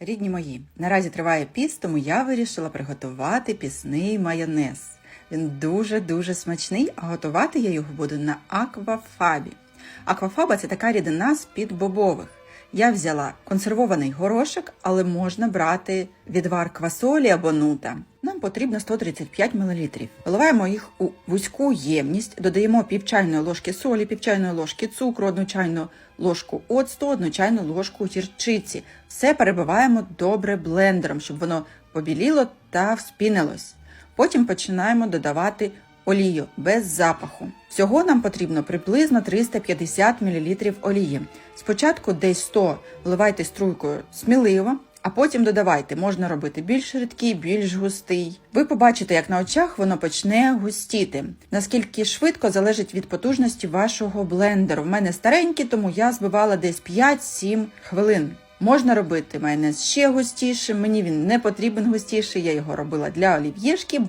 Рідні мої, наразі триває піст, тому я вирішила приготувати пісний майонез. Він дуже-дуже смачний, а готувати я його буду на аквафабі. Аквафаба це така рідина з-під бобових. Я взяла консервований горошок, але можна брати відвар квасолі або нута. Нам потрібно 135 мл. Виливаємо їх у вузьку ємність, додаємо пів чайної ложки солі, пів чайної ложки цукру, одну чайну ложку оцту, одну чайну ложку гірчиці. Все перебиваємо добре блендером, щоб воно побіліло та вспінилось. Потім починаємо додавати олію без запаху. Всього нам потрібно приблизно 350 мл олії. Спочатку десь 100 вливайте струйкою сміливо, а потім додавайте. Можна робити більш рідкий, більш густий. Ви побачите, як на очах воно почне густіти. Наскільки швидко залежить від потужності вашого блендеру. В мене старенький, тому я збивала десь 5-7 хвилин. Можна робити майонез ще густішим. Мені він не потрібен густіший. Я його робила для олів'єшки, бо